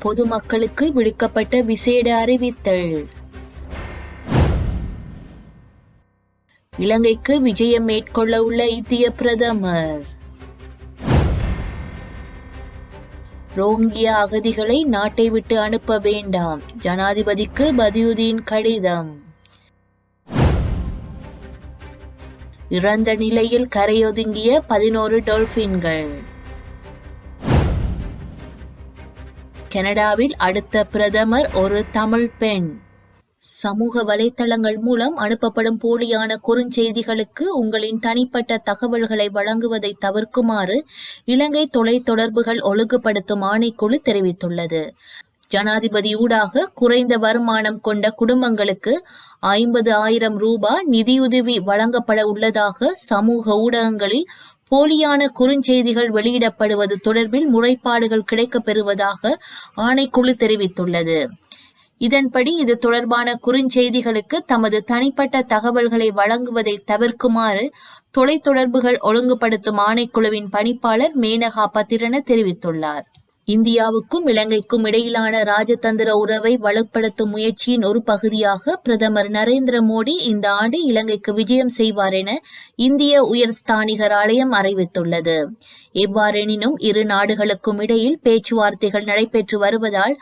பொதுமக்களுக்கு விடுக்கப்பட்ட விசேட அறிவித்தல். இலங்கைக்கு விஜயம் மேற்கொள்ள உள்ள இந்திய பிரதமர். ரோங்கிய அகதிகளை நாட்டை விட்டு அனுப்ப வேண்டாம். ஜனாதிபதிக்கு பதியுதீன் கடிதம். இறந்த நிலையில் கரையொதுங்கிய பதினோரு டொல்பின்கள் கனடாவில் அடுத்த பிரதமர் ஒரு தமிழ் பெண். சமூக வலைத்தளங்கள் மூலம் அனுப்பப்படும் போலியான குறுஞ்செய்திகளுக்கு உங்களின் தனிப்பட்ட தகவல்களை வழங்குவதை தவிர்க்குமாறு இலங்கை தொலைத்தொடர்புகள் ஒழுங்குபடுத்தும் ஆணைக்குழு தெரிவித்துள்ளது. ஜனாதிபதி ஊடாக குறைந்த வருமானம் கொண்ட குடும்பங்களுக்கு ஐம்பது ஆயிரம் ரூபாய் நிதியுதவி வழங்கப்பட உள்ளதாக சமூக ஊடகங்களில் போலியான குறுஞ்செய்திகள் வெளியிடப்படுவது தொடர்பில் முறைப்பாடுகள் கிடைக்கப் பெறுவதாக ஆணைக்குழு தெரிவித்துள்ளது. இதன்படி இது தொடர்பான குறுஞ்செய்திகளுக்கு தமது தனிப்பட்ட தகவல்களை வழங்குவதை தவிர்க்குமாறு தொலைத்தொடர்புகள் ஒழுங்குபடுத்தும் ஆணைக்குழுவின் பணிப்பாளர் மேனகா பத்திரன தெரிவித்துள்ளார். இந்தியாவுக்கும் இலங்கைக்கும் இடையிலான ராஜதந்திர உறவை வலுப்படுத்தும் முயற்சியின் ஒரு பகுதியாக பிரதமர் நரேந்திர மோடி இந்த ஆண்டு இலங்கைக்கு விஜயம் செய்வார் என இந்திய உயர்ஸ்தானிகர் ஆலயம் அறிவித்துள்ளது. எவ்வாறெனினும் இரு நாடுகளுக்கும் இடையில் பேச்சுவார்த்தைகள் நடைபெற்று வருவதால்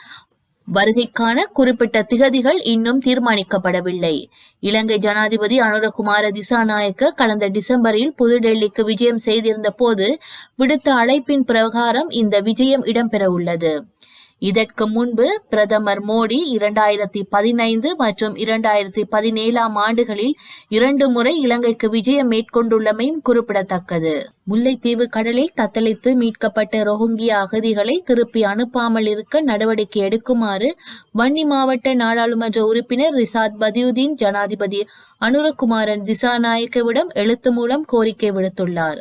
வருகைக்கான குறிப்பிட்ட திகதிகள் இன்னும் தீர்மானிக்கப்படவில்லை. இலங்கை ஜனாதிபதி அனுரகுமார திசாநாயக்க கடந்த டிசம்பரில் புதுடெல்லிக்கு விஜயம் செய்திருந்த போது விடுத்த அழைப்பின் பிரகாரம் இந்த விஜயம் இடம்பெறவுள்ளது. இதற்கு முன்பு பிரதமர் மோடி இரண்டாயிரத்தி பதினைந்து மற்றும் இரண்டாயிரத்தி பதினேழாம் ஆண்டுகளில் இரண்டு முறை இலங்கைக்கு விஜயம் மேற்கொண்டுள்ளமையும் குறிப்பிடத்தக்கது. முல்லைத்தீவு கடலில் தத்தளித்து மீட்கப்பட்ட ரோஹிங்கிய அகதிகளை திருப்பி அனுப்பாமல் இருக்க நடவடிக்கை எடுக்குமாறு வன்னி மாவட்ட நாடாளுமன்ற உறுப்பினர் ரிசாத் பதியுதீன் ஜனாதிபதி அனுரகுமாரன் திசாநாயக்கவிடம் எழுத்து மூலம் கோரிக்கை விடுத்துள்ளார்.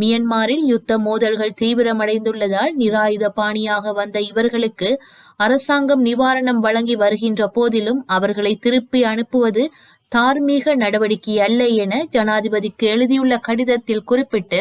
மியன்மாரில் யுத்த மோதல்கள் தீவிரமடைந்துள்ளதால் நிராயுத பாணியாக வந்த இவர்களுக்கு அரசாங்கம் நிவாரணம் வழங்கி வருகின்ற போதிலும் அவர்களை திருப்பி அனுப்புவது தார்மீக நடவடிக்கை அல்ல என ஜனாதிபதிக்கு எழுதியுள்ள கடிதத்தில் குறிப்பிட்டு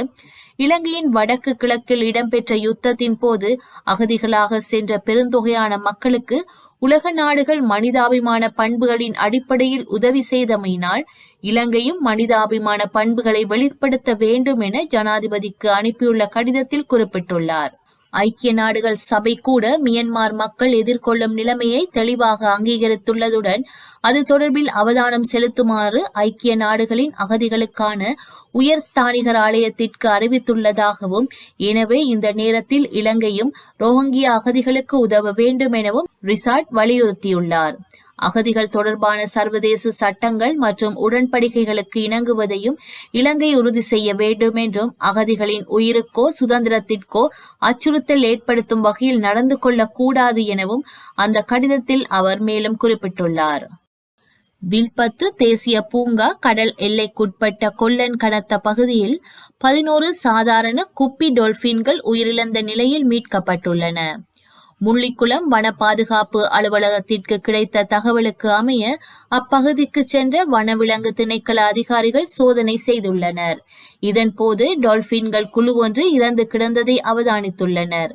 இலங்கையின் வடக்கு கிழக்கில் இடம்பெற்ற யுத்தத்தின் போது அகதிகளாக சென்ற பெருந்தொகையான மக்களுக்கு உலக நாடுகள் மனிதாபிமான பண்புகளின் அடிப்படையில் உதவி செய்தமையினால் இலங்கையும் மனிதாபிமான பண்புகளை வெளிப்படுத்த வேண்டும் என ஜனாதிபதிக்கு அனுப்பியுள்ள கடிதத்தில் குறிப்பிட்டுள்ளார். ஐக்கிய நாடுகள் சபை கூட மியன்மார் மக்கள் எதிர்கொள்ளும் நிலைமையை தெளிவாக அங்கீகரித்துள்ளதுடன் அது தொடர்பில் அவதானம் செலுத்துமாறு ஐக்கிய நாடுகளின் அகதிகளுக்கான உயர் ஸ்தானிகர் ஆலயத்திற்கு அறிவித்துள்ளதாகவும் எனவே இந்த நேரத்தில் இலங்கையும் ரோஹங்கிய அகதிகளுக்கு உதவ வேண்டும் எனவும் ரிசார்ட் வலியுறுத்தியுள்ளார். அகதிகள் தொடர்பான சர்வதேச சட்டங்கள் மற்றும் உடன்படிக்கைகளுக்கு இணங்குவதையும் இலங்கை உறுதி செய்ய வேண்டும் என்றும் அகதிகளின் உயிருக்கோ சுதந்திரத்திற்கோ அச்சுறுத்தல் ஏற்படுத்தும் வகையில் நடந்து கொள்ளக்கூடாது எனவும் அந்த கடிதத்தில் அவர் மேலும் குறிப்பிட்டுள்ளார். வில்பத்து தேசிய பூங்கா கடல் எல்லைக்குட்பட்ட கொல்லன் கனத்த பகுதியில் பதினோரு சாதாரண குப்பி டொல்பின்கள் உயிரிழந்த நிலையில் மீட்கப்பட்டுள்ளன. முள்ளிக்குளம் வன பாதுகாப்பு அலுவலகத்திற்கு கிடைத்த தகவலுக்கு அமைய அப்பகுதிக்கு சென்ற வனவிலங்கு திணைக்கள அதிகாரிகள் சோதனை செய்துள்ளனர். இதன்போது டால்பின்கள் குழு ஒன்று இறந்து கிடந்ததை அவதானித்துள்ளனர்.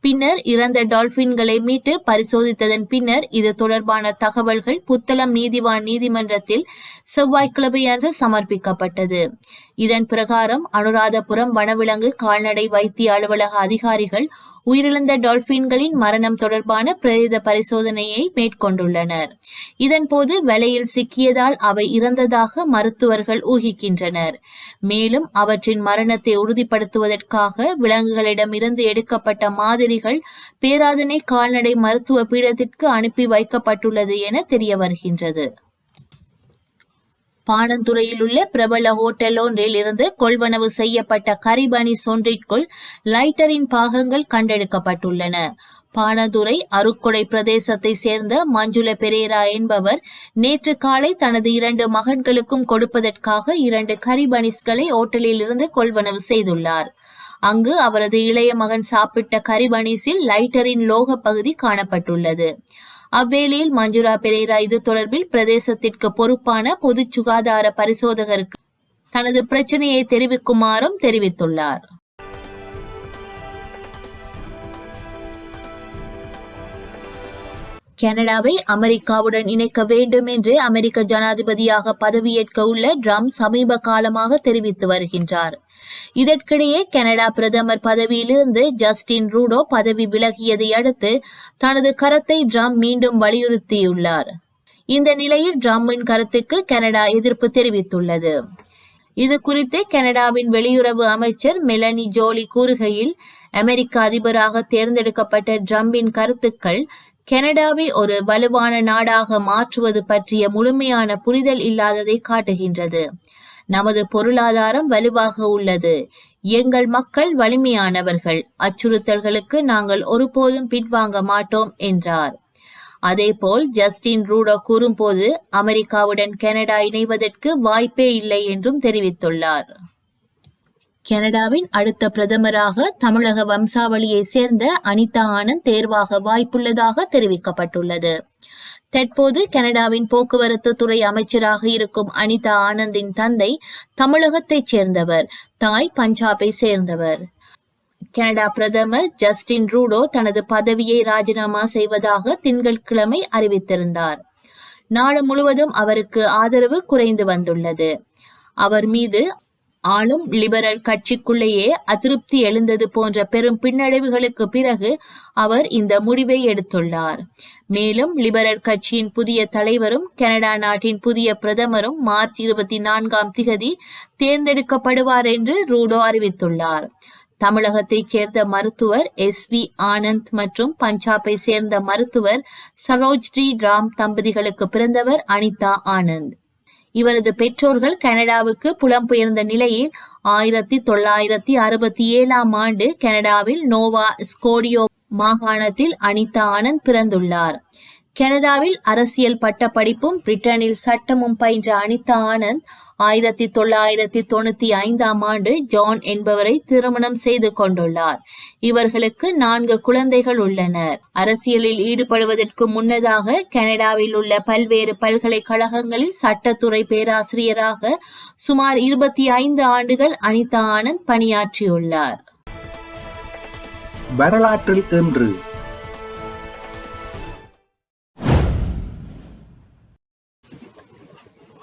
பின்னர் இறந்த டால்பின்களை மீட்டு பரிசோதித்ததன் பின்னர் இது தொடர்பான தகவல்கள் புத்தளம் நீதிவான் நீதிமன்றத்தில் செவ்வாய்க்கிழமை அன்று சமர்ப்பிக்கப்பட்டது. இதன் பிரகாரம் அனுராதபுரம் வனவிலங்கு கால்நடை வைத்திய அலுவலக அதிகாரிகள் உயிரிழந்த டால்பின்களின் மரணம் தொடர்பான பிரேத பரிசோதனையை மேற்கொண்டுள்ளனர். இதன்போது வலையில் சிக்கியதால் அவை இறந்ததாக மருத்துவர்கள் ஊகிக்கின்றனர். மேலும் அவற்றின் மரணத்தை உறுதிப்படுத்துவதற்காக விலங்குகளிடமிருந்து எடுக்கப்பட்ட மாதிரிகள் பேராதனை கால்நடை மருத்துவ பீடத்திற்கு அனுப்பி வைக்கப்பட்டுள்ளது என தெரிய வருகின்றது பாணந்துறையில் உள்ள பிரபல ஹோட்டல் ஒன்றில் இருந்து கொள்வனவு செய்யப்பட்ட கரிபனி ஒன்றிற்குள் லைட்டரின் பாகங்கள் கண்டெடுக்கப்பட்டுள்ளன. பாணதுரை அருக்குடை பிரதேசத்தை சேர்ந்த மஞ்சுள பெரேரா என்பவர் நேற்று காலை தனது இரண்டு மகன்களுக்கும் கொடுப்பதற்காக இரண்டு கரிபனிஸ்களை ஓட்டலில் இருந்து கொள்வனவு செய்துள்ளார். அங்கு அவரது இளைய மகன் சாப்பிட்ட கரிபனிஸில் லைட்டரின் லோக பகுதி காணப்பட்டுள்ளது. அவ்வேளையில் மஞ்சுரா பெரேரா இது தொடர்பில் பிரதேசத்திற்கு பொறுப்பான பொது சுகாதார பரிசோதகருக்கு தனது பிரச்சனையை தெரிவிக்குமாறும் தெரிவித்துள்ளார். கனடாவை அமெரிக்காவுடன் இணைக்க வேண்டும் என்று அமெரிக்க ஜனாதிபதியாக பதவியேற்க உள்ள ட்ரம்ப் சமீப காலமாக தெரிவித்து வருகின்றார். இதற்கிடையே கனடா பிரதமர் பதவியிலிருந்து ஜஸ்டின் ரூடோ பதவி விலகியதை அடுத்து தனது கரத்தை ட்ரம்ப் மீண்டும் வலியுறுத்தியுள்ளார். இந்த நிலையில் ட்ரம்பின் கருத்துக்கு கனடா எதிர்ப்பு தெரிவித்துள்ளது. இது குறித்து கனடாவின் வெளியுறவு அமைச்சர் மெலனி ஜோலி கூறுகையில் அமெரிக்க அதிபராக தேர்ந்தெடுக்கப்பட்ட ட்ரம்பின் கருத்துக்கள் கனடாவை ஒரு வலுவான நாடாக மாற்றுவது பற்றிய முழுமையான புரிதல் இல்லாததை காட்டுகின்றது. நமது பொருளாதாரம் வலுவாக உள்ளது. எங்கள் மக்கள் வலிமையானவர்கள். அச்சுறுத்தல்களுக்கு நாங்கள் ஒருபோதும் பின்வாங்க மாட்டோம் என்றார். அதேபோல் ஜஸ்டின் ரூடோ கூறும்போது அமெரிக்காவுடன் கனடா இணைவதற்கு வாய்ப்பே இல்லை என்றும் தெரிவித்துள்ளார். கனடாவின் அடுத்த பிரதமராக தமிழக வம்சாவளியை சேர்ந்த அனிதா ஆனந்த் தேர்வாக வாய்ப்புள்ளதாக தெரிவிக்கப்பட்டுள்ளது. தற்போது கனடாவின் போக்குவரத்து துறை அமைச்சராக இருக்கும் அனிதா ஆனந்தின் தந்தை தமிழகத்தைச் சேர்ந்தவர் தாய் பஞ்சாபை சேர்ந்தவர். கனடா பிரதமர் ஜஸ்டின் ரூடோ தனது பதவியை ராஜினாமா செய்வதாக திங்கட்கிழமை அறிவித்திருந்தார். நாடு முழுவதும் அவருக்கு ஆதரவு குறைந்து வந்துள்ளது. அவர் மீது ஆளும் லிபரல் கட்சிக்குள்ளேயே அதிருப்தி எழுந்தது போன்ற பெரும் பின்னடைவுகளுக்கு பிறகு அவர் இந்த முடிவை எடுத்துள்ளார். மேலும் லிபரல் கட்சியின் புதிய தலைவரும் கனடா நாட்டின் புதிய பிரதமரும் மார்ச் இருபத்தி நான்காம் திகதி தேர்ந்தெடுக்கப்படுவார் என்று ரூடோ அறிவித்துள்ளார். தமிழகத்தைச் சேர்ந்த மருத்துவர் எஸ் வி ஆனந்த் மற்றும் பஞ்சாபை சேர்ந்த மருத்துவர் சரோஜ்ரி ராம் தம்பதிகளுக்கு பிறந்தவர் அனிதா ஆனந்த். இவரது பெற்றோர்கள் கனடாவுக்கு புலம்பெயர்ந்த நிலையில் ஆயிரத்தி தொள்ளாயிரத்தி அறுபத்தி ஏழாம் ஆண்டு கனடாவில் நோவா ஸ்கோடியோ மாகாணத்தில் அனிதா ஆனந்த் பிறந்துள்ளார். கனடாவில் அரசியல் பட்ட படிப்பும் பிரிட்டனில் சட்டமும் பயின்ற அனிதா ஆனந்த் ஆயிரத்தி தொள்ளாயிரத்தி தொண்ணூத்தி ஐந்தாம் ஆண்டு ஜான் என்பவரை திருமணம் செய்து கொண்டுள்ளார். இவர்களுக்கு நான்கு குழந்தைகள் உள்ளனர். அரசியலில் ஈடுபடுவதற்கு முன்னதாக கனடாவில் உள்ள பல்வேறு பல்கலைக்கழகங்களில் சட்டத்துறை பேராசிரியராக சுமார் இருபத்தி ஐந்து ஆண்டுகள் அனிதா ஆனந்த் பணியாற்றியுள்ளார். வரலாற்றில் இன்று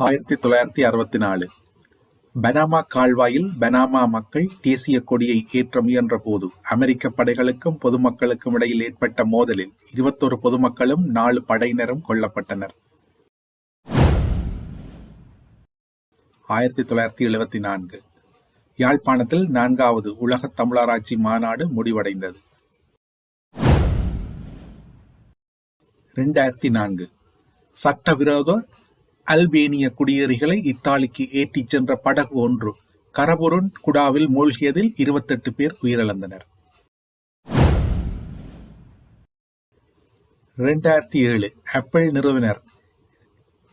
ஆயிரத்தி தொள்ளாயிரத்தி அறுபத்தி நாலு. பனாமா கால்வாயில் பனாமா மக்கள் தேசிய கொடியை ஏற்ற முயன்ற போது அமெரிக்க படைகளுக்கும் பொதுமக்களுக்கும் இடையில் ஏற்பட்ட மோதலில் இருபத்தொரு பொதுமக்களும் நாலு படையினரும் கொல்லப்பட்டனர். ஆயிரத்தி தொள்ளாயிரத்தி எழுபத்தி நான்கு. யாழ்ப்பாணத்தில் நான்காவது உலக தமிழராட்சி மாநாடு முடிவடைந்தது. இரண்டாயிரத்தி நான்கு. சட்டவிரோத அல்பேனிய குடியேறிகளை இத்தாலிக்கு ஏற்றிச் சென்ற படகு ஒன்று கரபுருன் குடாவில் மூழ்கியதில் இருபத்தெட்டு பேர் உயிரிழந்தனர். இரண்டாயிரத்தி ஏழு ஆப்பிள் நிறுவனர்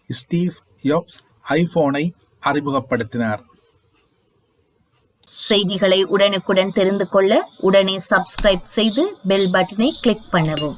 ஸ்டீவ் யோப்ஸ் ஐபோனை அறிமுகப்படுத்தினார். செய்திகளை உடனுக்குடன் தெரிந்து கொள்ள உடனே சப்ஸ்கிரைப் செய்து பெல் பட்டனை கிளிக் பண்ணவும்.